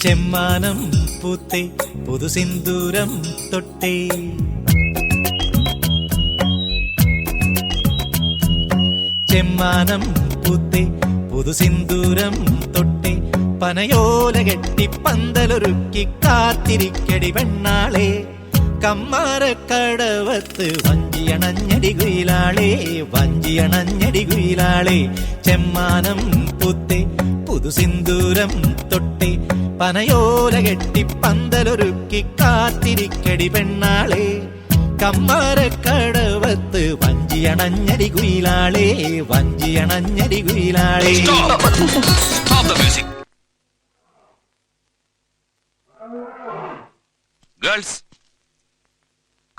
ചെമ്മാനം പൂത്തേ പുതുസിന്ദൂരം തൊട്ടേ. ചെമ്മാനം പൂത്തേ പുതുസിന്ദൂരം തൊട്ടേ. പനയോല കെട്ടി പന്തലൊരുക്കി കാത്തിരിക്കടി പെണ്ണാളെ. കമ്മാരക്കടവത്ത് വഞ്ചിയണഞ്ഞടി കുയിലാളെ വഞ്ചിയണഞ്ഞടി കുയിലാളെ. ചെമ്മാനം പൂത്തേ പുതുസിന്ദൂരം തൊട്ടി പനയോല കെട്ടി പന്തലൊരുക്കി കാത്തിരിക്കടി പെണ്ണാളെ കമ്മാരക്കടവത്ത് വഞ്ചിയണഞ്ഞടി കുയിലാളെ വഞ്ചിയണഞ്ഞടി കുയിലാളെ girls Kamala the music. Girls,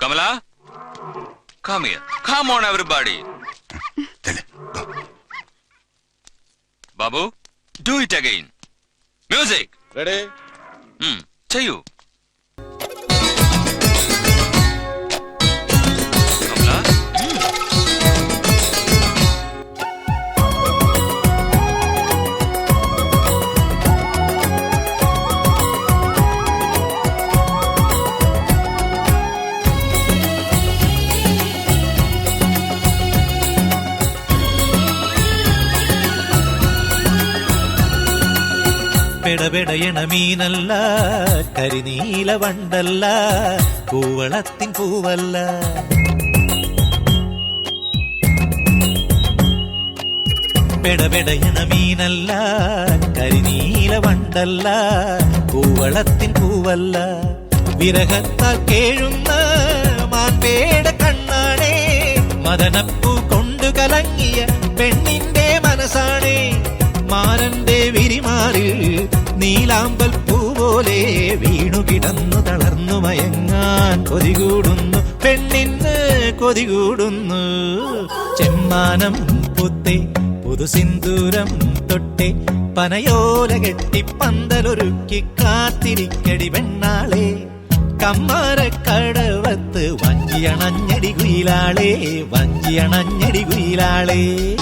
Kamala, come here. Come on, everybody. Babu, do it again. Music. Ready Hmm, ചെയ്യൂ പെടപെടയണ മീനല്ല കരിനീല വണ്ടല്ല കൂവളത്തിൻ പൂവല്ല. പെടപെടയണ മീനല്ല കരിനീല വണ്ടല്ല കൂവളത്തിൻ പൂവല്ല. വിരഹത്താൽ കേഴുന്ന മാൻപേട കണ്ണാണേ മദനപ്പൂ കൊണ്ടു കലങ്ങിയ പെണ്ണിന്റെ മനസ്സാണേ. മാനന്റെ മയങ്ങാൻ കൊതികൂടുന്നു? പെണ്ണിന്ന് കൊതികൂടുന്നു. ചെമ്മാനം പുത്തേ പുതുസിന്ദൂരം തൊട്ടെ പനയോല കെട്ടി പന്തലൊരുക്കി കാത്തിരിക്കടി പെണ്ണാളെ. കമ്മാരക്കടവത്ത് വഞ്ചിയണഞ്ഞടി കുയിലാളെ വഞ്ചിയണഞ്ഞടി കുയിലാളെ!